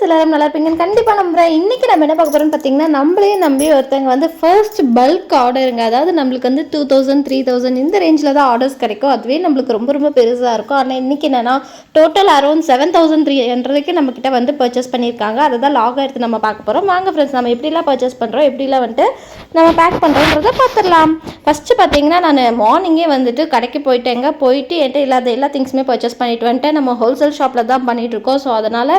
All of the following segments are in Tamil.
ஃப்ரெண்ட்ஸ் எல்லாரும் நல்லா இருப்பீங்கன்னு கண்டிப்பாக நம்புறேன். இன்றைக்கி நம்ம என்ன பார்க்க போகிறோம்னு பார்த்தீங்கன்னா நம்மளே நம்பி ஒருத்தங்க வந்து ஃபர்ஸ்ட் பல்க் ஆர்டருங்க அதாவது நம்மளுக்கு வந்து டூ தௌசண்ட் த்ரீ தௌசண்ட் இந்த ரேஞ்சில் தான் ஆர்டர்ஸ் கிடைக்கும். அதுவே நம்மளுக்கு ரொம்ப ரொம்ப பெருசாக இருக்கும். ஆனால் இன்றைக்கி என்னென்னா total around seven thousand three ஹண்ட்ரதுக்கு நம்மக்கிட்ட வந்து பர்ச்சேஸ் பண்ணியிருக்காங்க. அதை தான் லாக் எடுத்து நம்ம பார்க்க போகிறோம் வாங்க ஃப்ரெண்ட்ஸ் நம்ம எப்படிலாம் பர்ச்சேஸ் பண்ணுறோம் எப்படிலாம் வந்துட்டு நம்ம பேக் பண்ணுறோன்றதை பார்த்துடலாம். ஃபஸ்ட்டு பார்த்தீங்கன்னா நான் மார்னிங்கே வந்துட்டு கடைக்கு போயிட்டேங்க. போயிட்டு என்கிட்ட இல்லாத எல்லா திங்ஸுமே பர்ச்சேஸ் பண்ணிட்டு வந்துட்டேன். நம்ம ஹோல்சேல் ஷாப்பில் தான் பண்ணிகிட்டு இருக்கோம். ஸோ அதனால்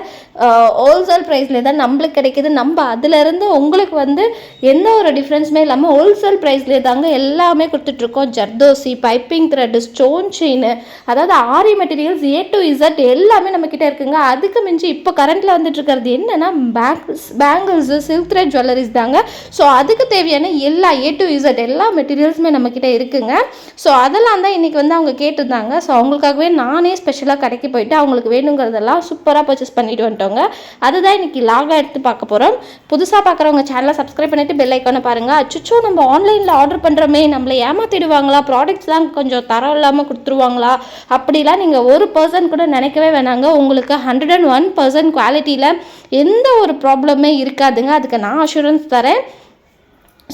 ஹோல்சேல் ப்ரைஸில் தான் நம்மளுக்கு கிடைக்குது. நம்ம அதுலேருந்து உங்களுக்கு வந்து எந்த ஒரு டிஃப்ரென்ஸுமே இல்லாமல் ஹோல்சேல் ப்ரைஸ்லேயே தாங்க எல்லாமே கொடுத்துட்ருக்கோம். Zardozi piping thread stone chain அதாவது aari materials A to Z எல்லாமே நம்மக்கிட்ட இருக்குங்க. அதுக்கு மிஞ்சி இப்போ கரண்ட்டில் வந்துட்டு இருக்கிறது என்னென்னா bangles bangles silk thread jewelleries தாங்க. ஸோ அதுக்கு தேவையான எல்லா ஏ டு இசட் எல்லா மெட்டீரியல்ஸுமே நம்மக்கிட்ட இருக்குங்க. ஸோ அதெல்லாம் தான் இன்றைக்கி வந்து அவங்க கேட்டிருந்தாங்க. ஸோ அவங்களுக்காகவே நானே ஸ்பெஷலாக கடைக்கு போயிட்டு அவங்களுக்கு வேணுங்கிறதெல்லாம் சூப்பராக பர்ச்சேஸ் பண்ணிட்டு வந்துட்டோங்க. அதுதான் இன்றைக்கி லாகாக எடுத்து பார்க்க போகிறோம் புதுசாக பார்க்குறவங்க சேனலை சப்ஸ்கிரைப் பண்ணிவிட்டு பெல் ஐக்கானை பாருங்கள் அச்சுச்சோ நம்ம ஆன்லைனில் ஆர்டர் பண்ணுறோமே நம்மளை ஏமாத்திடுவாங்களா? ப்ராடக்ட்ஸ்லாம் கொஞ்சம் தரம் இல்லாமல் கொடுத்துருவாங்களா? அப்படிலாம் நீங்கள் ஒரு பர்சன் கூட நினைக்கவே வேணாங்க. உங்களுக்கு ஹண்ட்ரட் அண்ட் ஒன் பர்சன்ட் குவாலிட்டியில் எந்த ஒரு ப்ராப்ளமே இருக்காதுங்க. அதுக்கு நான் அஷூரன்ஸ் தரேன்.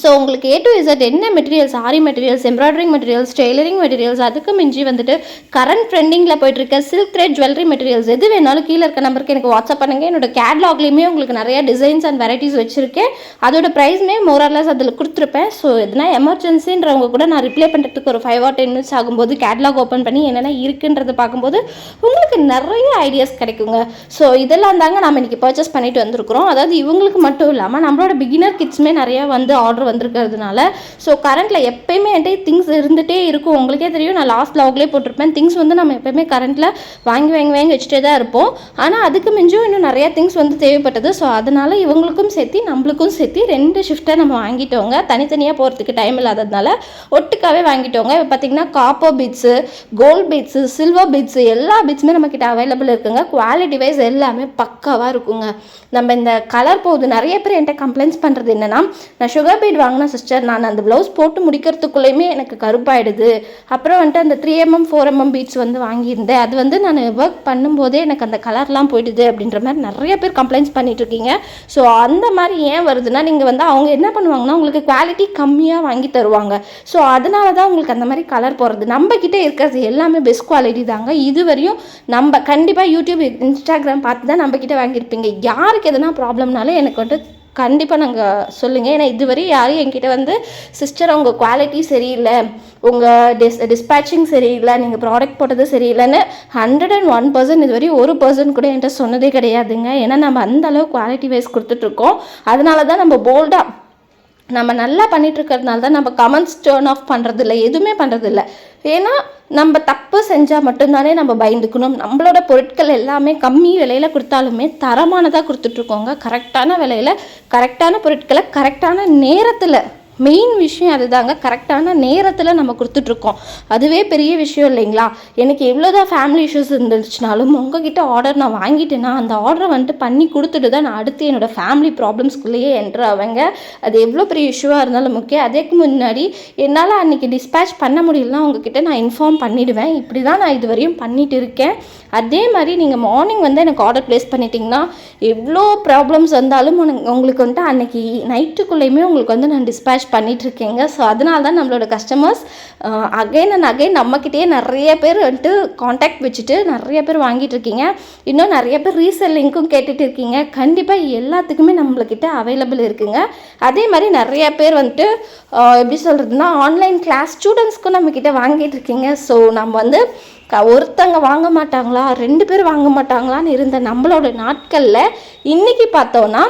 ஸோ உங்களுக்கு ஏ டு இசட் என்ன materials aari materials embroidering materials tailoring materials அதுக்கு மிஞ்சி வந்துட்டு கரண்ட் ட்ரெண்டிங்கில் போயிட்டு இருக்க சில்க் த்ரெட் ஜுவல்லரி மெட்டீரியல்ஸ் எது வேணாலும் கீழே இருக்க நம்பருக்கு எனக்கு வாட்ஸ்அப் பண்ணுங்க. என்னோட கேட்லாக்லேயுமே உங்களுக்கு நிறைய டிசைன்ஸ் அண்ட் வெரைட்டிஸ் வச்சிருக்கேன். அதோட ப்ரைஸ்மே மோரர்லஸ் அதில் கொடுத்துருப்பேன். ஸோ எதுனா எமர்ஜென்சின்றவங்க கூட நான் ரிப்ளை பண்ணுறதுக்கு ஒரு ஃபைவ் ஆர் டென் மினிட்ஸ் ஆகும்போது கேட்லாக் ஓப்பன் பண்ணி என்னென்ன இருக்குன்றதை பார்க்கும்போது உங்களுக்கு நிறைய ஐடியாஸ் கிடைக்குங்க. ஸோ இதெல்லாம் தாங்க நம்ம இன்றைக்கி பர்ச்சேஸ் பண்ணிட்டு வந்திருக்கிறோம். அதாவது இவங்களுக்கு மட்டும் இல்லாமல் நம்மளோட பிகினர் கிட்ஸ்மே நிறையா வந்து ஆர்டர் வந்திருக்கிறதுனால ஸோ கரண்ட்டில் எப்பயுமே என்கிட்ட திங்ஸ் இருந்துகிட்டே இருக்கும். உங்களுக்கே தெரியும் நான் லாஸ்ட் லாக்லேயே போட்டிருப்பேன். திங்ஸ் வந்து நம்ம எப்பயுமே கரண்ட்டில் வாங்கி வாங்கி வாங்கி வச்சுட்டே தான் இருப்போம். ஆனால் அதுக்கு மிஞ்சும் இன்னும் நிறையா திங்ஸ் வந்து தேவைப்பட்டது. ஸோ அதனால் இவங்களுக்கும் சேர்த்து நம்மளுக்கும் சேர்த்து ரெண்டு ஷிஃப்ட்டை நம்ம வாங்கிட்டோங்க. தனித்தனியாக போகிறதுக்கு டைம் இல்லாததுனால ஒட்டுக்காவே வாங்கிட்டோங்க. இப்போ பார்த்தீங்கன்னா copper beads gold beads silver beads எல்லா பீட்ஸுமே நம்மக்கிட்ட அவைலபிள் இருக்குங்க. குவாலிட்டி வைஸ் எல்லாமே பக்காவாக இருக்குங்க. நம்ம இந்த கலர் போகுது. நிறைய பேர் என்கிட்ட கம்ப்ளைண்ட்ஸ் பண்ணுறது என்னென்னா நான் சுகர் பீட் வாங்கின சிஸ்டர் நான் அந்த ப்ளவுஸ் போட்டு முடிக்கிறதுக்குள்ளேயுமே எனக்கு கருப்பாயிடுது. அப்புறம் வந்துட்டு அந்த three MM four MM beads வந்து வாங்கியிருந்தேன். அது வந்து நான் ஒர்க் பண்ணும்போதே எனக்கு அந்த கலர்லாம் போயிடுது அப்படின்ற மாதிரி நிறைய பேர் கம்ப்ளைண்ட்ஸ் பண்ணிட்டு இருக்கீங்க ஸோ அந்த மாதிரி ஏன் வருதுன்னா நீங்கள் வந்து அவங்க என்ன பண்ணுவாங்கன்னா உங்களுக்கு குவாலிட்டி கம்மியாக வாங்கி தருவாங்க. ஸோ அதனால தான் உங்களுக்கு அந்த மாதிரி கலர் போகிறது நம்ம கிட்டே இருக்கிறது எல்லாமே பெஸ்ட் குவாலிட்டி தாங்க. இதுவரையும் நம்ம கண்டிப்பாக யூடியூப் இன்ஸ்டாகிராம் பார்த்து தான் நம்ம கிட்டே வாங்கியிருப்பீங்க. யாருக்கு எதனா ப்ராப்ளம்னாலும் எனக்கு வந்துட்டு கண்டிப்பாக நாங்கள் சொல்லுங்கள் ஏன்னா இதுவரை யாரும் என்கிட்ட வந்து சிஸ்டர் உங்கள் குவாலிட்டி சரியில்லை. உங்கள் டிஸ் டிஸ்பேச்சிங் சரியில்லை. நீங்கள் ப்ராடக்ட் போட்டது சரியில்லைன்னு ஹண்ட்ரட் அண்ட் ஒன் பர்சன்ட் இதுவரை ஒரு பர்சன்ட் கூட என்கிட்ட சொன்னதே கிடையாதுங்க. ஏன்னா நம்ம அந்த அளவு குவாலிட்டி வைஸ் கொடுத்துட்ருக்கோம் அதனால தான் நம்ம போல்டாக நம்ம நல்லா பண்ணிட்டு இருக்கிறதுனால தான் நம்ம கமெண்ட்ஸ் டேர்ன் ஆஃப் பண்ணுறது இல்லை எதுவுமே பண்ணுறது இல்லை ஏன்னா நம்ம தப்பு செஞ்சால் மட்டும்தானே நம்ம பயந்துக்கணும். நம்மளோட பொருட்கள் எல்லாமே கம்மி விலையில் கொடுத்தாலுமே தரமானதாக கொடுத்துட்ருக்கோங்க கரெக்டான விலையில் கரெக்டான பொருட்களை கரெக்டான நேரத்தில் மெயின் விஷயம் அதுதாங்க. கரெக்டான நேரத்தில் நம்ம கொடுத்துட்ருக்கோம். அதுவே பெரிய விஷயம் இல்லைங்களா? எனக்கு எவ்வளோதான் ஃபேமிலி இஷ்யூஸ் இருந்துச்சுனாலும் உங்ககிட்ட ஆர்டர் நான் வாங்கிட்டேன்னா அந்த ஆர்டரை வந்துட்டு பண்ணி கொடுத்துட்டு தான் நான் அடுத்து என்னோடய ஃபேமிலி ப்ராப்ளம்ஸ்குள்ளேயே என்ட்ரு அது எவ்வளோ பெரிய இஷ்யூவாக இருந்தாலும் முக்கியம் அதுக்கு முன்னாடி என்னால் அன்றைக்கி டிஸ்பேச் பண்ண முடியலனா உங்ககிட்ட நான் இன்ஃபார்ம் பண்ணிவிடுவேன் இப்படி தான் நான் இது வரையும் பண்ணிட்டு இருக்கேன். அதே மாதிரி நீங்கள் மார்னிங் வந்து எனக்கு ஆர்டர் ப்ளேஸ் பண்ணிட்டீங்கன்னா எவ்வளோ ப்ராப்ளம்ஸ் வந்தாலும் உனக்கு உங்களுக்கு வந்துட்டு அன்றைக்கி நைட்டுக்குள்ளேயுமே உங்களுக்கு வந்து நான் டிஸ்பேச் பண்ணிகிட்ருக்கேங்க ஸோ அதனால தான் நம்மளோட கஸ்டமர்ஸ் அகைன் அண்ட் அகைன் நம்மக்கிட்டேயே நிறைய பேர் வந்துட்டு காண்டாக்ட் வச்சுட்டு நிறைய பேர் வாங்கிட்டு இருக்கீங்க இன்னும் நிறைய பேர் ரீசெல்லிங்க்கும் கேட்டுட்டு இருக்கீங்க கண்டிப்பாக எல்லாத்துக்குமே நம்மளுக்கிட்ட அவைலபிள் இருக்குங்க. அதே மாதிரி நிறைய பேர் வந்துட்டு எப்படி சொல்கிறதுனா ஆன்லைன் கிளாஸ் ஸ்டூடெண்ட்ஸ்க்கும் நம்மக்கிட்ட வாங்கிட்டு இருக்கீங்க ஸோ நம்ம வந்து க ஒருத்தங்க வாங்க மாட்டாங்களா? ரெண்டு பேர் வாங்க மாட்டாங்களான்னு இருந்த நம்மளோட நாட்களில் இன்றைக்கி பார்த்தோன்னா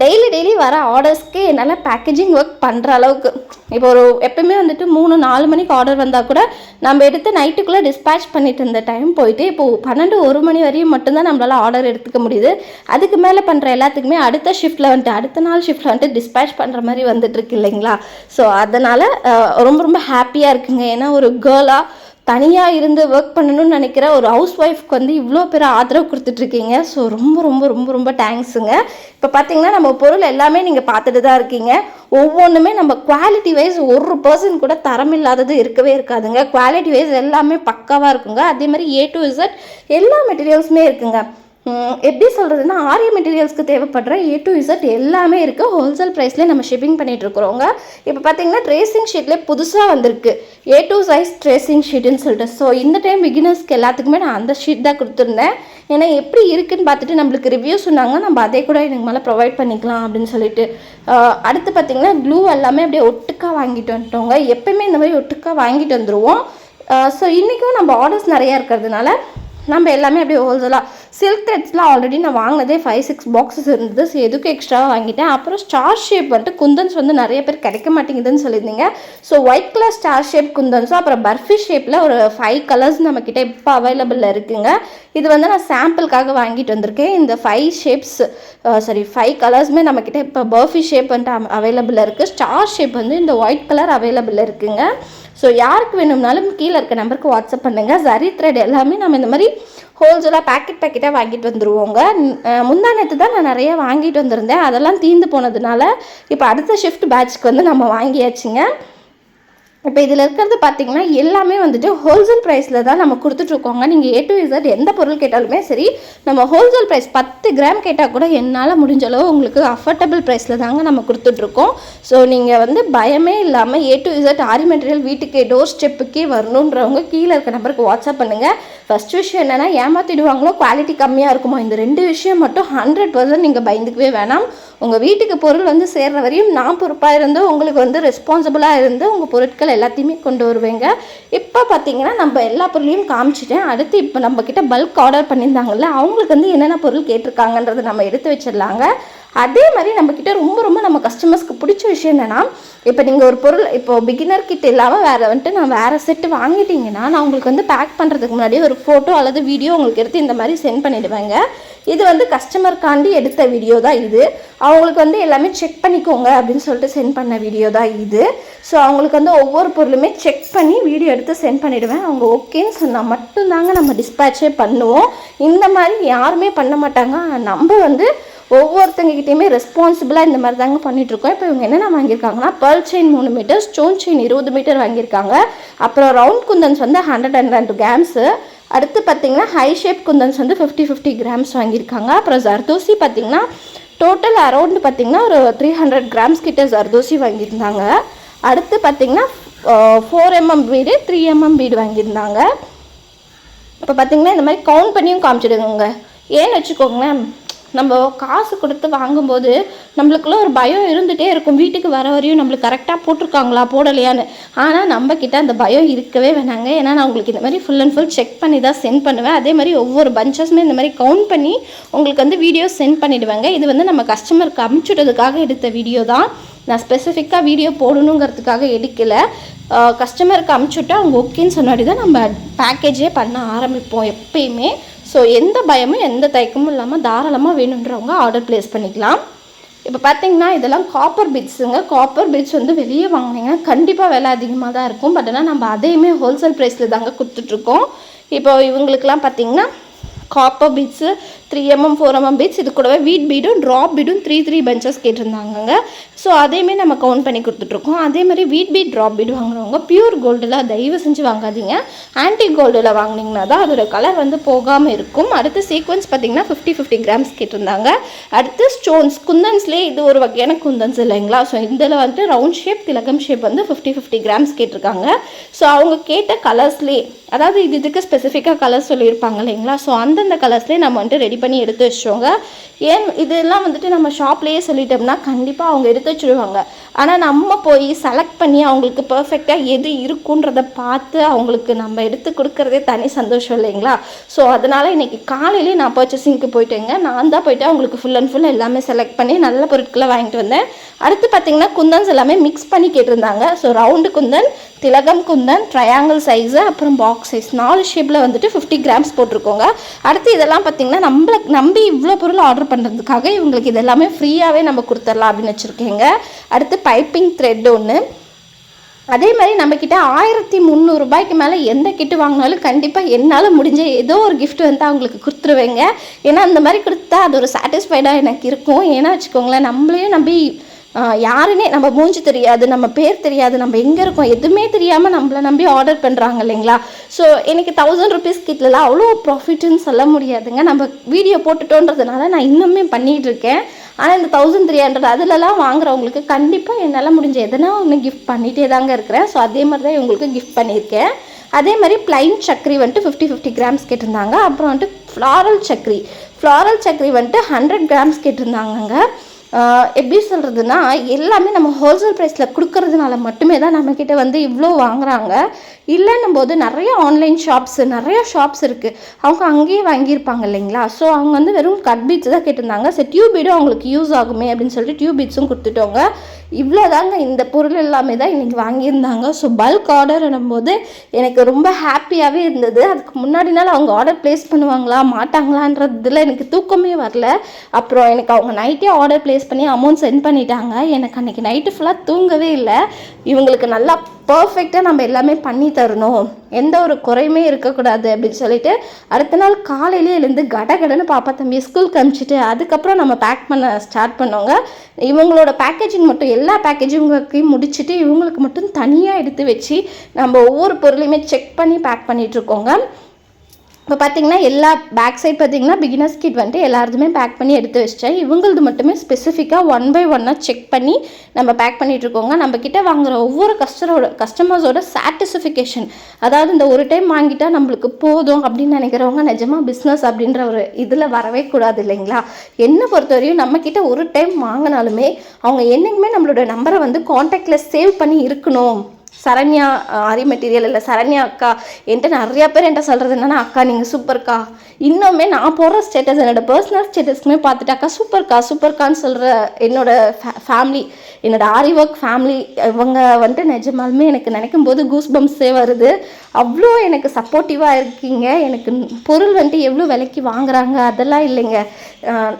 டெய்லி டெய்லி வர ஆர்டர்ஸ்க்கு என்னால் பேக்கேஜிங் ஒர்க் பண்ணுற அளவுக்கு. இப்போ ஒரு எப்பயுமே வந்துட்டு மூணு நாலு மணிக்கு ஆர்டர் வந்தால் கூட நம்ம எடுத்து நைட்டுக்குள்ளே டிஸ்பேச் பண்ணிட்டு இருந்த டைம் போயிட்டு இப்போ பன்னெண்டு ஒரு மணி வரையும் மட்டும்தான் நம்மளால் ஆர்டர் எடுத்துக்க முடியுது. அதுக்கு மேலே பண்ணுற எல்லாத்துக்குமே அடுத்த ஷிஃப்ட்டில் வந்துட்டு அடுத்த நாள் ஷிஃப்ட்டில் வந்துட்டு டிஸ்பேச் பண்ணுற மாதிரி வந்துட்டு இருக்கு இல்லைங்களா? ஸோ அதனால் ரொம்ப ரொம்ப ஹாப்பியாக இருக்குங்க. ஏன்னா ஒரு கேர்ளாக தனியாக இருந்து ஒர்க் பண்ணணும்னு நினைக்கிற ஒரு ஹவுஸ் ஒய்ஃப்க்கு வந்து இவ்வளோ பேர் ஆதரவு கொடுத்துட்ருக்கீங்க. ஸோ ரொம்ப ரொம்ப ரொம்ப ரொம்ப தேங்க்ஸுங்க இப்போ பார்த்தீங்கன்னா நம்ம பொருள் எல்லாமே நீங்கள் பார்த்துட்டு தான் இருக்கீங்க. ஒவ்வொன்றுமே நம்ம குவாலிட்டி வைஸ் ஒரு பர்சன் கூட தரமில்லாதது இருக்கவே இருக்காதுங்க. குவாலிட்டி வைஸ் எல்லாமே பக்காவாக இருக்குங்க. அதே மாதிரி ஏ டு இசட் எல்லா மெட்டீரியல்ஸுமே இருக்குங்க. எப்படி சொல்கிறதுனா ஆரிய மெட்டீரியல்ஸ்க்கு தேவைப்படுற ஏ டு இசட் எல்லாமே இருக்குது ஹோல்சேல் ப்ரைஸ்லேயே நம்ம ஷிப்பிங் பண்ணிகிட்ருக்குறோங்க இப்போ பார்த்தீங்கன்னா ட்ரேசிங் ஷீட்லேயே புதுசாக வந்திருக்கு. ஏ டு சைஸ் ட்ரேசிங் ஷீட்டுன்னு சொல்லிட்டு. ஸோ இந்த டைம் பிகினர்ஸ்க்கு எல்லாத்துக்குமே நான் அந்த ஷீட் தான் கொடுத்துருந்தேன். ஏன்னா எப்படி இருக்குன்னு பார்த்துட்டு நம்மளுக்கு ரிவ்யூ சொன்னாங்க. நம்ம அதே கூட எனக்கு மேலே ப்ரொவைட் பண்ணிக்கலாம் அப்படின்னு சொல்லிட்டு. அடுத்து பார்த்தீங்கன்னா க்ளூ எல்லாமே அப்படியே ஒட்டுக்காக வாங்கிட்டு வந்துட்டோங்க. எப்பயுமே இந்த மாதிரி ஒட்டுக்காக வாங்கிட்டு வந்துடுவோம் ஸோ இன்றைக்கும் நம்ம ஆர்டர்ஸ் நிறையா இருக்கிறதுனால நம்ம எல்லாமே அப்படியே ஹோல்சேலாக சில்க் த்ரெட்ஸ்லாம் ஆல்ரெடி நான் வாங்கினதே ஃபைவ் சிக்ஸ் பாக்ஸஸ் இருந்தது. ஸோ எதுக்கு எக்ஸ்ட்ராவாக வாங்கிட்டேன்? அப்புறம் ஸ்டார் ஷேப் வந்துட்டு குந்தன்ஸ் வந்து நிறைய பேர் கிடைக்க மாட்டேங்குதுன்னு சொல்லியிருந்தீங்க. So white colour star shape குந்தன்ஸும் அப்புறம் பர்ஃபி ஷேப்பில் ஒரு ஃபைவ் கலர்ஸ் நம்மக்கிட்ட இப்போ அவைலபிளில் இருக்குங்க. இது வந்து நான் சாம்பிளுக்காக வாங்கிட்டு வந்திருக்கேன். இந்த ஃபைவ் ஷேப்ஸ் சாரி ஃபைவ் கலர்ஸுமே நம்மக்கிட்ட இப்போ பர்ஃபி ஷேப் வந்துட்டு அவைலபிளாக இருக்குது ஸ்டார் ஷேப் வந்து இந்த ஒயிட் கலர் அவைலபிளில் இருக்குங்க. ஸோ யாருக்கு வேணும்னாலும் கீழே இருக்க நம்பருக்கு வாட்ஸ்அப் பண்ணுங்கள் ஜரி த்ரெட் எல்லாமே நம்ம இந்த மாதிரி ஹோல்சேலாக பேக்கெட் பேக்கெட்டாக வாங்கிட்டு வந்துடுவோங்க முந்தா நேற்று தான் நான் நிறைய வாங்கிட்டு வந்திருந்தேன். அதெல்லாம் தீந்து போனதுனால இப்போ அடுத்த ஷிஃப்ட் பேட்ச்க்கு வந்து நம்ம வாங்கியாச்சுங்க. இப்போ இதில் இருக்கிறது பார்த்தீங்கன்னா எல்லாமே வந்துட்டு ஹோல்சேல் ப்ரைஸில் தான் நம்ம கொடுத்துட்ருக்கோங்க. நீங்கள் ஏ டு இசட் எந்த பொருள் கேட்டாலுமே சரி நம்ம ஹோல்சேல் ப்ரைஸ் பத்து கிராம் கேட்டால் கூட என்னால் முடிஞ்ச அளவு உங்களுக்கு அஃபோர்டபுள் ப்ரைஸில் தாங்க நம்ம கொடுத்துட்ருக்கோம். ஸோ நீங்கள் வந்து பயமே இல்லாமல் A to Z aari material வீட்டுக்கே டோர் ஸ்டெப்புக்கே வரணுன்றவங்க கீழே இருக்க நம்பருக்கு வாட்ஸ்அப் பண்ணுங்கள் ஃபஸ்ட் விஷயம் என்னென்னா ஏமாற்றிடுவாங்களோ குவாலிட்டி கம்மியாக இருக்குமோ இந்த ரெண்டு விஷயம் மட்டும் ஹண்ட்ரட் பர்சன்ட் நீங்கள் பயந்துக்கவே வேணாம். உங்கள் வீட்டுக்கு பொருள் வந்து சேர்ற வரையும் நான் பொறுப்பாக இருந்து உங்களுக்கு வந்து ரெஸ்பான்சிபிளாக இருந்து உங்கள் பொருட்களை எல்லாத்தையுமே கொண்டு வருவேங்க. இப்போ பார்த்தீங்கன்னா நம்ம எல்லா பொருளையும் காமிச்சிட்டேன் அடுத்து இப்போ நம்ம கிட்ட பல்க் ஆர்டர் பண்ணியிருந்தாங்கல்ல அவங்களுக்கு வந்து என்னென்ன பொருள் கேட்டிருக்காங்கன்றதை நம்ம எடுத்து வச்சிடலாங்க. அதே மாதிரி நம்மக்கிட்ட ரொம்ப ரொம்ப நம்ம கஸ்டமர்ஸ்க்கு பிடிச்ச விஷயம் என்னென்னா இப்போ நீங்கள் ஒரு பொருள் இப்போ பிகினர் கிட் இல்லாமல் வேறு வந்துட்டு நான் வேறு செட்டு வாங்கிட்டீங்கன்னா நான் உங்களுக்கு வந்து பேக் பண்ணுறதுக்கு முன்னாடி ஒரு ஃபோட்டோ அல்லது வீடியோ உங்களுக்கு எடுத்து இந்த மாதிரி சென்ட் பண்ணிவிடுவேங்க இது வந்து கஸ்டமருக்காண்டி எடுத்த வீடியோ தான் இது. அவங்களுக்கு வந்து எல்லாமே செக் பண்ணிக்கோங்க அப்படின்னு சொல்லிட்டு சென்ட் பண்ண வீடியோ தான் இது. ஸோ அவங்களுக்கு வந்து ஒவ்வொரு பொருளுமே செக் பண்ணி வீடியோ எடுத்து சென்ட் பண்ணிவிடுவேன் அவங்க ஓகேன்னு சொன்னால் மட்டும்தாங்க நம்ம டிஸ்பேச்சே பண்ணுவோம். இந்த மாதிரி யாருமே பண்ண மாட்டாங்க. நம்ம வந்து ஒவ்வொருத்தங்ககிட்டயுமே ரெஸ்பான்சிபிளாக இந்த மாதிரி தாங்க பண்ணிகிட்ருக்கோம் இப்போ இவங்க என்னென்ன வாங்கியிருக்காங்கன்னா பேர்ல் செயின் மூணு மீட்டர் ஸ்டோன் செயின் இருபது மீட்டர் வாங்கியிருக்காங்க. அப்புறம் ரவுண்ட் குந்தன்ஸ் வந்து ஹண்ட்ரட் அண்ட் ரெண்டு கிராம்ஸு அடுத்து பார்த்தீங்கன்னா ஹை ஷேப் குந்தன்ஸ் வந்து ஃபிஃப்டி ஃபிஃப்டி கிராம்ஸ் வாங்கியிருக்காங்க. அப்புறம் ஜர்தோசி பார்த்தீங்கன்னா டோட்டல் அரௌண்ட் பார்த்தீங்கன்னா ஒரு த்ரீ ஹண்ட்ரட் கிராம்ஸ் கிட்ட ஜர்தோசி வாங்கியிருந்தாங்க. அடுத்து பார்த்தீங்கன்னா four MM bead three MM bead வாங்கியிருந்தாங்க. இப்போ பார்த்தீங்கன்னா இந்த மாதிரி கவுண்ட் பண்ணியும் காமிச்சிடுங்க ஏன்னு வச்சுக்கோங்களேன். நம்ம காசு கொடுத்து வாங்கும்போது நம்மளுக்குள்ள ஒரு பயம் இருந்துகிட்டே இருக்கும். வீட்டுக்கு வர வரையும் நம்மளுக்கு கரெக்டாக போட்டிருக்காங்களா? போடலையான்னு. ஆனால் நம்மக்கிட்ட அந்த பயம் இருக்கவே வேணாங்க. ஏன்னா நான் உங்களுக்கு இந்த மாதிரி ஃபுல் அண்ட் ஃபுல் செக் பண்ணி தான் சென்ட் பண்ணுவேன். அதே மாதிரி ஒவ்வொரு பஞ்சஸுமே இந்த மாதிரி கவுண்ட் பண்ணி உங்களுக்கு வந்து வீடியோ சென்ட் பண்ணிவிடுவாங்க இது வந்து நம்ம கஸ்டமருக்கு அமுச்சுட்டதுக்காக எடுத்த வீடியோ தான். நான் ஸ்பெசிஃபிக்காக வீடியோ போடணுங்கிறதுக்காக எடுக்கலை. கஸ்டமருக்கு அமுச்சுட்டு அவங்க ஓகேன்னு சொன்னாடி தான் நம்ம பேக்கேஜே பண்ண ஆரம்பிப்போம் எப்பயுமே. ஸோ எந்த பயமும் எந்த தயக்கமும் இல்லாமல் தாராளமாக வேணுன்றவங்க ஆர்டர் ப்ளேஸ் பண்ணிக்கலாம். இப்போ பார்த்தீங்கன்னா இதெல்லாம் காப்பர் பிட்ஸுங்க காப்பர் பிட்ஸ் வந்து வெளியே வாங்கினீங்கன்னா கண்டிப்பாக விலை அதிகமாக தான் இருக்கும். பட் ஆனால் நம்ம அதையுமே ஹோல்சேல் ப்ரைஸில் தாங்க கொடுத்துட்ருக்கோம் இப்போ இவங்களுக்கெல்லாம் பார்த்தீங்கன்னா copper beads three MM four MM beads இது கூடவே வீட் பீடும் ட்ராப் பீடும் த்ரீ த்ரீ பெஞ்சஸ் கேட்டிருந்தாங்க ஸோ அதேமாரி நம்ம கவுண்ட் பண்ணி கொடுத்துட்ருக்கோம். அதேமாதிரி வீட் பீட் ட்ராப் பீட் வாங்குறவங்க பியூர் கோல்டில் தயவு செஞ்சு வாங்காதீங்க. ஆன்டி கோல்டில் வாங்கினீங்கன்னா தான் அதோட கலர் வந்து போகாமல் இருக்கும். அடுத்து சீக்வன்ஸ் பார்த்தீங்கன்னா ஃபிஃப்டி ஃபிஃப்டி கிராம்ஸ் கேட்டிருந்தாங்க. அடுத்து ஸ்டோன்ஸ் குந்தன்ஸ்லேயே இது ஒரு வகையான குந்தன்ஸ் இல்லைங்களா? ஸோ இதில் வந்துட்டு ரவுண்ட் ஷேப் திலகம் ஷேப் வந்து ஃபிஃப்டி ஃபிஃப்டி கிராம்ஸ் கேட்டிருக்காங்க. ஸோ அவங்க கேட்ட கலர்ஸ்லேயே அதாவது இது இதுக்கு ஸ்பெசிஃபிக்காக கலர் சொல்லியிருப்பாங்க இல்லைங்களா? ஸோ அந்த அந்தந்த கலர்ஸ்லேயே நம்ம வந்துட்டு ரெடி பண்ணி எடுத்து வச்சுருவோங்க ஏன் இதெல்லாம் வந்துட்டு நம்ம ஷாப்லேயே சொல்லிட்டோம்னா கண்டிப்பாக அவங்க எடுத்து வச்சுருவாங்க. ஆனால் நம்ம போய் செலக்ட் பண்ணி அவங்களுக்கு பர்ஃபெக்டாக எது இருக்குன்றத பார்த்து அவங்களுக்கு நம்ம எடுத்து கொடுக்குறதே தனி சந்தோஷம் இல்லைங்களா? ஸோ அதனால் இன்றைக்கி காலையிலே நான் பர்ச்சேசிங்க்கு போயிட்டேங்க. நான் தான் போயிட்டு அவங்களுக்கு ஃபுல் அண்ட் ஃபுல் எல்லாமே செலக்ட் பண்ணி நல்ல பொருட்களை வாங்கிட்டு வந்தேன். அடுத்து பார்த்தீங்கன்னா குந்தன்ஸ் எல்லாமே மிக்ஸ் பண்ணி கேட்டிருந்தாங்க. ஸோ ரவுண்டு குந்தன் திலகம் குந்தன் ட்ரையாங்கிள் சைஸு அப்புறம் பாக்ஸ் சைஸ் நாலு ஷேப்பில் வந்துட்டு ஃபிஃப்டி கிராம்ஸ் போட்டிருக்கோங்க. அடுத்து இதெல்லாம் பார்த்தீங்கன்னா நம்மள நம்பி இவ்வளோ பொருள் ஆர்டர் பண்ணுறதுக்காக இவங்களுக்கு இதெல்லாமே ஃப்ரீயாகவே நம்ம கொடுத்துடலாம் அப்படின்னு வச்சுருக்கேங்க. அடுத்து பைப்பிங் த்ரெட் ஒன்று அதே மாதிரி நம்மக்கிட்ட ஆயிரத்தி முந்நூறுபாய்க்கு மேலே எந்த கிட்டு வாங்கினாலும் கண்டிப்பாக என்னால் முடிஞ்ச ஏதோ ஒரு கிஃப்ட் வந்து அவங்களுக்கு கொடுத்துருவேங்க. ஏன்னா அந்த மாதிரி கொடுத்தா அது ஒரு சாட்டிஸ்ஃபைடாக எனக்கு இருக்கும். ஏன்னா வச்சுக்கோங்களேன் நம்மளையும் நம்பி ஆஹ் யாருன்னே நம்ம மூஞ்சி தெரியாது நம்ம பேர் தெரியாது நம்ம எங்கே இருக்கோம் எதுவுமே தெரியாமல் நம்மளை நம்பி ஆர்டர் பண்ணுறாங்க இல்லைங்களா? ஸோ எனக்கு தௌசண்ட் ருபீஸ் கிட்டலாம் அவ்வளோ ப்ராஃபிட்னு சொல்ல முடியாதுங்க. நம்ம வீடியோ போட்டுட்டோன்றதுனால நான் இன்னுமே பண்ணிகிட்ருக்கேன் ஆனால் இந்த தௌசண்ட் த்ரீ ஹண்ட்ரட் அதிலலாம் வாங்குறவங்களுக்கு கண்டிப்பாக என்னால் முடிஞ்ச எதனா ஒன்று கிஃப்ட் பண்ணிகிட்டே தாங்க இருக்கிறேன். ஸோ அதே மாதிரி தான் இவங்களுக்கு கிஃப்ட் பண்ணியிருக்கேன். அதே மாதிரி பிளைன் சக்கரி வந்துட்டு ஃபிஃப்டி ஃபிஃப்டி கிராம்ஸ் கேட்டிருந்தாங்க. அப்புறம் வந்துட்டு ஃப்ளாரல் சக்கரி ஃப்ளாரல் சக்கரி வந்துட்டு ஹண்ட்ரட் கிராம்ஸ் கேட்டிருந்தாங்கங்க. எப்படி சொல்கிறதுனா எல்லாமே நம்ம ஹோல்சேல் ப்ரைஸில் கொடுக்கறதுனால மட்டுமே தான் நம்மக்கிட்ட வந்து இவ்வளோ வாங்குகிறாங்க இல்லைன்னும் போது நிறைய ஆன்லைன் ஷாப்ஸ் நிறைய ஷாப்ஸ் இருக்குது அவங்க அங்கேயே வாங்கியிருப்பாங்க இல்லைங்களா? ஸோ அவங்க வந்து வெறும் கட் பீட்ஸ் தான் கேட்டிருந்தாங்க. சரி டியூப் பீடும் அவங்களுக்கு யூஸ் ஆகுமே அப்படின்னு சொல்லிட்டு டியூப் பீட்ஸும் கொடுத்துட்டோங்க. இவ்வளோ தாங்க இந்த பொருள் எல்லாமே தான் இன்றைக்கி வாங்கியிருந்தாங்க. ஸோ பல்க் ஆர்டர்னும் போது எனக்கு ரொம்ப ஹாப்பியாகவே இருந்தது. அதுக்கு முன்னாடி நாள் அவங்க ஆர்டர் ப்ளேஸ் பண்ணுவாங்களா மாட்டாங்களான்றதுல எனக்கு தூக்கமே வரல. அப்புறம் எனக்கு அவங்க நைட்டே ஆர்டர் ப்ளேஸ் பண்ணி அமௌண்ட் சென்ட் பண்ணிட்டாங்க. எனக்கு அன்றைக்கி நைட்டு ஃபுல்லாக தூங்கவே இல்லை. இவங்களுக்கு நல்லா பர்ஃபெக்டாக நம்ம எல்லாமே பண்ணி தரணும். எந்த ஒரு குறையுமே இருக்கக்கூடாது அப்படின்னு சொல்லிட்டு அடுத்த நாள் காலையிலே எழுந்து கடகடன்னு பாப்பா தம்பி ஸ்கூலுக்கு அனுப்பிச்சிட்டு அதுக்கப்புறம் நம்ம பேக் பண்ண ஸ்டார்ட் பண்ணோங்க இவங்களோட பேக்கேஜிங் மட்டும் எல்லா பேக்கேஜிங்கையும் முடிச்சுட்டு இவங்களுக்கு மட்டும் தனியாக எடுத்து வச்சு நம்ம ஒவ்வொரு பொருளையுமே செக் பண்ணி பேக் பண்ணிகிட்ருக்கோங்க இப்போ பார்த்தீங்கன்னா எல்லா பேக் சைட் பார்த்தீங்கன்னா பிகினர்ஸ் கிட் வந்துட்டு எல்லாருதுமே பேக் பண்ணி எடுத்து வச்சிட்டேன். இவங்களது மட்டுமே ஸ்பெசிஃபிக்காக ஒன் பை ஒன்னாக செக் பண்ணி நம்ம பேக் பண்ணிகிட்ருக்கோங்க இருக்கோங்க. நம்ம கிட்ட வாங்குகிற ஒவ்வொரு கஸ்டரோட கஸ்டமர்ஸோட சாட்டிஸ்ஃபிகேஷன் அதாவது இந்த ஒரு டைம் வாங்கிட்டா நம்மளுக்கு போதும் அப்படின்னு நினைக்கிறவங்க நிஜமாக பிஸ்னஸ் அப்படின்ற ஒரு இதில் வரவே கூடாது இல்லைங்களா? என்னை பொறுத்தவரையும் நம்ம ஒரு டைம் வாங்கினாலுமே அவங்க என்றைக்குமே நம்மளோட நம்பரை வந்து காண்டாக்டில் சேவ் பண்ணி இருக்கணும். சரண்யா ஆரி மெட்டீரியல் இல்லை. சரண்யா அக்கா என்கிட்ட நிறையா பேர் என்கிட்ட சொல்கிறது என்னன்னா அக்கா நீங்கள் சூப்பர்க்கா இன்னுமே நான் போடுற ஸ்டேட்டஸ் என்னோட பர்சனல் ஸ்டேட்டஸ்க்குமே பார்த்துட்டு அக்கா சூப்பர்க்கா சூப்பர்க்கான்னு சொல்கிற என்னோட ஃபேமிலி என்னோட ஆரி ஒர்க் ஃபேமிலி இவங்க வந்துட்டு நிஜமாலுமே எனக்கு நினைக்கும் போது கூஸ் பம்ப்ஸே வருது. அவ்வளோ எனக்கு சப்போர்ட்டிவாக இருக்கீங்க. எனக்கு பொருள் வந்துட்டு எவ்வளோ விலைக்கு வாங்குறாங்க? அதெல்லாம் இல்லைங்க.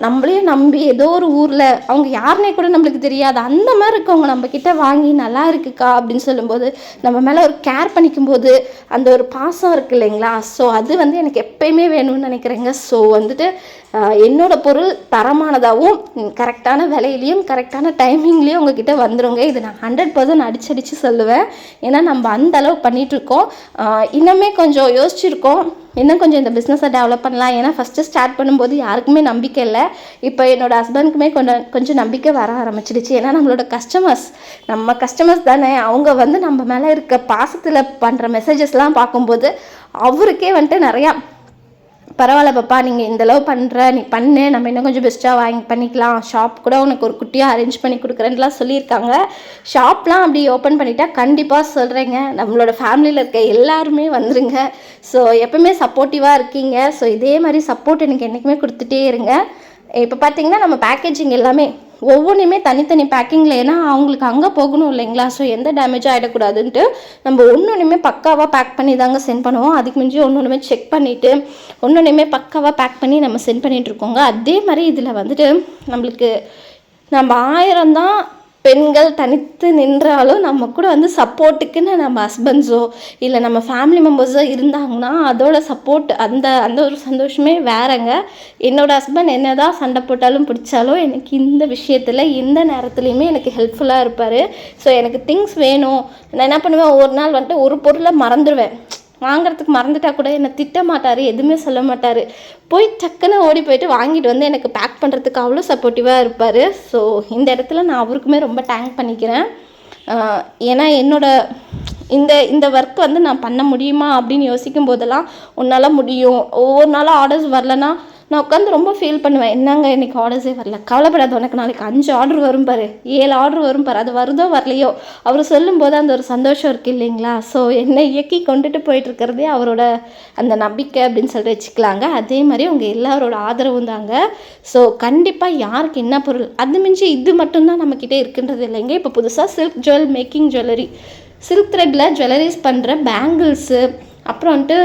நம்மளையும் நம்பி ஏதோ ஒரு ஊரில் அவங்க யாருனே கூட நம்மளுக்கு தெரியாது. அந்த மாதிரி இருக்கவங்க நம்மக்கிட்ட வாங்கி நல்லா இருக்குக்கா அப்படின்னு சொல்லும்போது நம்ம மேலே ஒரு கேர் பண்ணிக்கும் போது அந்த ஒரு பாசம் இருக்கு இல்லைங்களா? ஸோ அது வந்து எனக்கு எப்பயுமே வேணும்னு நினைக்கிறேங்க. ஸோ வந்துட்டு என்னோட பொருள் தரமானதாகவும் கரெக்டான விலையிலையும் கரெக்டான டைமிங்லேயும் உங்ககிட்ட வந்துருங்க. இது நான் ஹண்ட்ரட் பர்சன்ட் அடிச்சடிச்சு சொல்லுவேன். ஏன்னா நம்ம அந்த அளவு பண்ணிட்டு இருக்கோம். இன்னுமே கொஞ்சம் யோசிச்சிருக்கோம். இன்னும் கொஞ்சம் இந்த பிஸ்னஸை டெவலப் பண்ணலாம். ஏன்னா ஃபஸ்ட்டு ஸ்டார்ட் பண்ணும்போது யாருக்குமே நம்பிக்கை இல்லை. இப்போ என்னோடய ஹஸ்பண்ட்க்குமே கொஞ்சம் கொஞ்சம் நம்பிக்கை வர ஆரம்பிச்சிடுச்சு. ஏன்னா நம்மளோட கஸ்டமர்ஸ் நம்ம கஸ்டமர்ஸ் தானே. அவங்க வந்து நம்ம மேலே இருக்க பாசத்தில் பண்ணுற மெசேஜஸ்லாம் பார்க்கும்போது அவருக்கே வந்துட்டு நிறையா பரவாயில்ல பாப்பா நீங்கள் இந்த அளவு பண்ணுற நீ பண்ணு நம்ம இன்னும் கொஞ்சம் பெஸ்ட்டாக வாங்கி பண்ணிக்கலாம். ஷாப் கூட உனக்கு ஒரு குட்டியாக அரேஞ்ச் பண்ணி கொடுக்குறேன்லாம் சொல்லியிருக்காங்க. ஷாப்லாம் அப்படி ஓப்பன் பண்ணிட்டா கண்டிப்பாக சொல்கிறேங்க நம்மளோட ஃபேமிலியில் இருக்க எல்லாருமே வந்துருங்க. ஸோ எப்பவுமே சப்போர்ட்டிவாக இருக்கீங்க. ஸோ இதே மாதிரி சப்போர்ட் எனக்கு என்றைக்குமே கொடுத்துட்டே இருங்க. இப்போ பார்த்தீங்கன்னா நம்ம பேக்கேஜிங் எல்லாமே ஒவ்வொன்றுமே தனித்தனி பேக்கிங்கில் ஏன்னா அவங்களுக்கு அங்கே போகணும் இல்லைங்களா? ஸோ எந்த டேமேஜும் ஆகிடக்கூடாதுன்ட்டு நம்ம ஒன்று பக்காவாக பேக் பண்ணி தாங்க சென்ட் பண்ணுவோம். அதுக்கு மிஞ்சி ஒன்று ஒன்றுமே செக் பண்ணிவிட்டு ஒன்று பக்காவாக பேக் பண்ணி நம்ம சென்ட் பண்ணிகிட்ருக்கோங்க இருக்கோங்க. அதே மாதிரி இதில் வந்துட்டு நம்மளுக்கு நம்ம ஆயிரம் தான் பெண்கள் தனித்து நின்றாலும் நம்ம கூட வந்து சப்போர்ட்டுக்குன்னு நம்ம ஹஸ்பண்ட்ஸோ இல்லை நம்ம ஃபேமிலி மெம்பர்ஸோ இருந்தாங்கன்னா அதோட சப்போர்ட் அந்த அந்த ஒரு சந்தோஷமே வேறங்க. என்னோடய ஹஸ்பண்ட் என்ன தான் சண்டை போட்டாலும் பிடிச்சாலும் எனக்கு இந்த விஷயத்தில் எந்த நேரத்துலையுமே எனக்கு ஹெல்ப்ஃபுல்லாக இருப்பார். ஸோ எனக்கு திங்ஸ் வேணும். நான் என்ன பண்ணுவேன்? ஒரு நாள் வந்துட்டு ஒரு பொருளை மறந்துடுவேன் வாங்குறதுக்கு மறந்துட்டா கூட என்னை திட்ட மாட்டார் எதுவுமே சொல்ல மாட்டார். போய் டக்குன்னு ஓடி போயிட்டு வாங்கிட்டு வந்து எனக்கு பேக் பண்ணுறதுக்கு அவ்வளோ சப்போர்ட்டிவாக இருப்பார். ஸோ இந்த இடத்துல நான் அவருக்குமே ரொம்ப தேங்க் பண்ணிக்கிறேன். ஏன்னா என்னோட இந்த இந்த ஒர்க் வந்து நான் பண்ண முடியுமா அப்படின்னு யோசிக்கும் போதெல்லாம் உன்னால் முடியும். ஒவ்வொரு நாளும் ஆர்டர்ஸ் வரலன்னா நான் உட்காந்து ரொம்ப ஃபீல் பண்ணுவேன். என்னங்க இன்றைக்கி ஆர்டர்ஸே வரல? கவலைப்படாது உனக்கு நாளைக்கு அஞ்சு ஆர்டர் வரும் பாரு. ஏழு ஆர்டர் வரும் பாரு. அது வருதோ வரலையோ? அவர் சொல்லும்போது அந்த ஒரு சந்தோஷம் இருக்குது இல்லைங்களா? ஸோ என்னை இயக்கி கொண்டுட்டு போயிட்டு இருக்கிறதே அவரோட அந்த நம்பிக்கை அப்படின்னு சொல்லிட்டு வச்சுக்கலாங்க. அதே மாதிரி உங்கள் எல்லாரோட ஆதரவும் தாங்க. ஸோ கண்டிப்பாக யாருக்கு என்ன பொருள்? அது மிஞ்சி இது மட்டும்தான் நம்மக்கிட்டே இருக்குன்றது இல்லைங்க. இப்போ புதுசாக silk jewel making jewellery silk த்ரெட்டில் jewelleries பண்ணுற பேங்கிள்ஸு அப்புறம் வந்துட்டு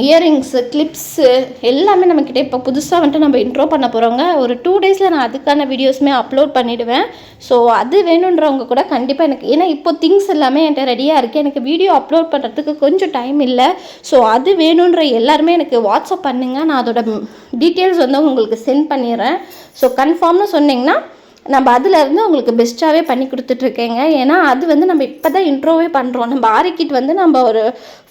இயரிங்ஸு கிளிப்ஸு எல்லாமே நம்மக்கிட்ட இப்போ புதுசாக வந்துட்டு நம்ம இன்ட்ரோ பண்ண போகிறோங்க ஒரு டூ டேஸில் நான் அதுக்கான வீடியோஸுமே அப்லோட் பண்ணிவிடுவேன் ஸோ அது வேணுன்றவங்க கூட கண்டிப்பாக எனக்கு ஏன்னா இப்போ திங்ஸ் எல்லாமே என்கிட்ட ரெடியாக இருக்குது எனக்கு வீடியோ அப்லோட் பண்ணுறதுக்கு கொஞ்சம் டைம் இல்லை. ஸோ அது வேணுன்ற எல்லாருமே எனக்கு வாட்ஸ்அப் பண்ணுங்கள் நான் அதோட டீட்டெயில்ஸ் வந்து உங்களுக்கு சென்ட் பண்ணிடுறேன். ஸோ கன்ஃபார்ம்னு சொன்னீங்கன்னா நம்ம அதுலேருந்து உங்களுக்கு பெஸ்ட்டாகவே பண்ணி கொடுத்துட்ருக்கேங்க ஏன்னா அது வந்து நம்ம இப்போ தான் இன்ட்ரோவே பண்ணுறோம் நம்ம ஆரிக்கிட் வந்து நம்ம ஒரு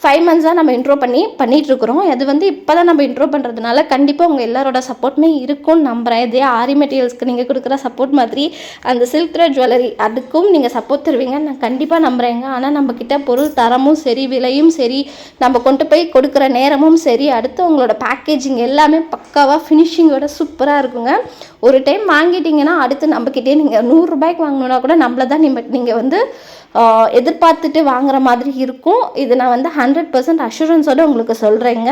ஃபைவ் மந்த்ஸாக நம்ம இன்ட்ரோ பண்ணி பண்ணிகிட்ருக்குறோம் அது வந்து இப்போ தான் நம்ம இன்ட்ரோ பண்ணுறதுனால கண்டிப்பாக உங்கள் எல்லாரோட சப்போர்ட்டுமே இருக்கும்னு நம்புகிறேன் இதே ஆரி மெட்டீரியல்ஸ்க்கு நீங்கள் கொடுக்குற சப்போர்ட் மாதிரி அந்த சில்க் த்ரெட் ஜுவல்லரி அதுக்கும் நீங்கள் சப்போர்ட் தருவீங்க நான் கண்டிப்பாக நம்புகிறேங்க ஆனால் நம்மக்கிட்ட பொருள் தரமும் சரி விலையும் சரி நம்ம கொண்டு போய் கொடுக்குற நேரமும் சரி அடுத்து உங்களோட பேக்கேஜிங் எல்லாமே பக்காவாக ஃபினிஷிங்கோட சூப்பராக இருக்குங்க. ஒரு டைம் வாங்கிட்டீங்கன்னா அடுத்து நம்மக்கிட்டே நீங்கள் நூறுரூபாய்க்கு வாங்கணுன்னா கூட நம்மள தான் நீங்கள் நீங்கள் வந்து எதிர்பார்த்துட்டு வாங்குற மாதிரி இருக்கும். இது நான் வந்து ஹண்ட்ரட் பர்சன்ட் அஷூரன்ஸோடு உங்களுக்கு சொல்கிறேங்க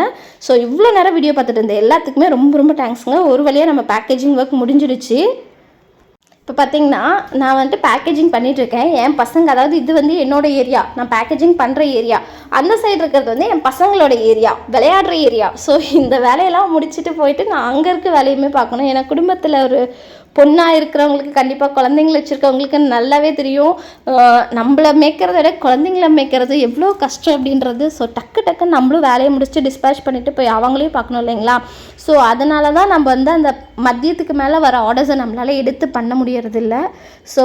ஸோ இவ்வளோ நேரம் வீடியோ பார்த்துட்டு இருந்தேன் எல்லாத்துக்குமே ரொம்ப ரொம்ப தேங்க்ஸுங்க ஒரு வழியாக நம்ம பேக்கேஜிங் ஒர்க் முடிஞ்சிடுச்சு. இப்போ பார்த்தீங்கன்னா நான் வந்துட்டு பேக்கேஜிங் பண்ணிகிட்ருக்கேன் இருக்கேன். என் பசங்க அதாவது இது வந்து என்னோட ஏரியா நான் பேக்கேஜிங் பண்ணுற ஏரியா அந்த சைடு இருக்கிறது வந்து என் பசங்களோட ஏரியா விளையாடுற ஏரியா ஸோ இந்த வேலையெல்லாம் முடிச்சுட்டு போயிட்டு நான் அங்கே இருக்க வேலையுமே பார்க்கணும். ஏன்னா குடும்பத்தில் ஒரு பொண்ணாக இருக்கிறவங்களுக்கு கண்டிப்பாக குழந்தைங்கள வச்சுருக்கவங்களுக்கு நல்லாவே தெரியும். நம்மளை நம்மள மேய்க்கிறத விட குழந்தைங்கள மேய்க்கிறது எவ்வளோ கஷ்டம் அப்படின்றது ஸோ டக்கு டக்குன்னு நம்மளும் வேலையை முடிச்சுட்டு டிஸ்பேச் பண்ணிவிட்டு போய் அவங்களையும் பார்க்கணும் இல்லைங்களா? ஸோ அதனால தான் நம்ம வந்து அந்த மதியத்துக்கு மேலே வர ஆர்டர்ஸை நம்மளால் எடுத்து பண்ண முடியறது இல்லை ஸோ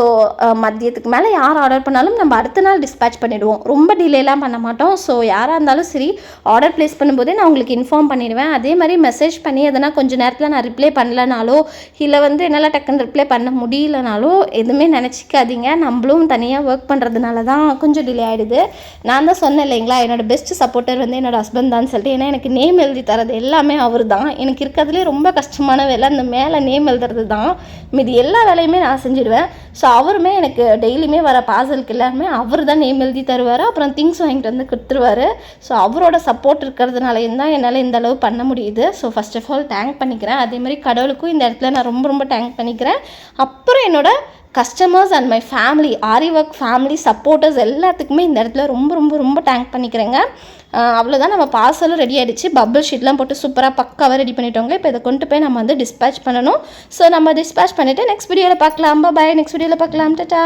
மதியத்துக்கு மேலே யார் ஆர்டர் பண்ணாலும் நம்ம அடுத்த நாள் டிஸ்பேச் பண்ணிவிடுவோம் ரொம்ப டிலேலாம் பண்ண மாட்டோம். ஸோ யாராக இருந்தாலும் சரி ஆர்டர் ப்ளேஸ் பண்ணும்போதே நான் உங்களுக்கு இன்ஃபார்ம் பண்ணிடுவேன். அதே மாதிரி மெசேஜ் பண்ணி எதனா கொஞ்சம் நேரத்தில் நான் ரிப்ளை பண்ணலனாலோ இல்லை வந்து என்னால் டக்குன்னு ரிப்ளை பண்ண முடியலனாலும் எதுவுமே நினச்சிக்காதீங்க. நம்மளும் தனியாக ஒர்க் பண்ணுறதுனால தான் கொஞ்சம் டிலே ஆகிடுது நான் தான் சொன்னேன் இல்லைங்களா என்னோடய பெஸ்ட் சப்போர்ட்டர் வந்து என்னோட ஹஸ்பண்ட் தான் சொல்லிட்டு. ஏன்னா எனக்கு நேம் எழுதி தரது எல்லாமே அவர் தான் எனக்கு இருக்கிறதுலே ரொம்ப கஷ்டமான வேலை. அந்த மேலே நேம் எழுதுறது தான். மீதி எல்லா வேலையுமே நான் செஞ்சுடுவேன். ஸோ அவருமே எனக்கு டெய்லியுமே வர பார்சலுக்கு எல்லாருமே அவர் தான் நேம் எழுதி தருவார். அப்புறம் திங்ஸ் வாங்கிட்டு வந்து கொடுத்துருவாரு. ஸோ அவரோட சப்போர்ட் இருக்கிறதுனாலையும் தான் என்னால் இந்த அளவு பண்ண முடியுது. So first of all thank பண்ணிக்கிறேன். அதே மாதிரி கடவுளுக்கும் இந்த இடத்துல நான் ரொம்ப ரொம்ப தேங்க் பண்ணிக்கிறேன் அப்புறம் என்னோட customers and my family aari work family supporters எல்லாத்துக்குமே இந்த இடத்துல ரொம்ப ரொம்ப ரொம்ப டேங்க் பண்ணிக்கிறேங்க. அவ்வளோதான் நம்ம பார்சலும் ரெடி ஆகிடுச்சு பபிள் ஷீட்லாம் போட்டு சூப்பராக பக்காவாக ரெடி பண்ணிட்டோங்க. இப்போ இதை கொண்டு போய் நம்ம வந்து டிஸ்பேச் பண்ணணும். ஸோ நம்ம டிஸ்பேச் பண்ணிவிட்டு நெக்ஸ்ட் வீடியோவில் பார்க்கலாம். பாய் நெக்ஸ்ட் வீடியோவில் பார்க்கலாம். டாட்டா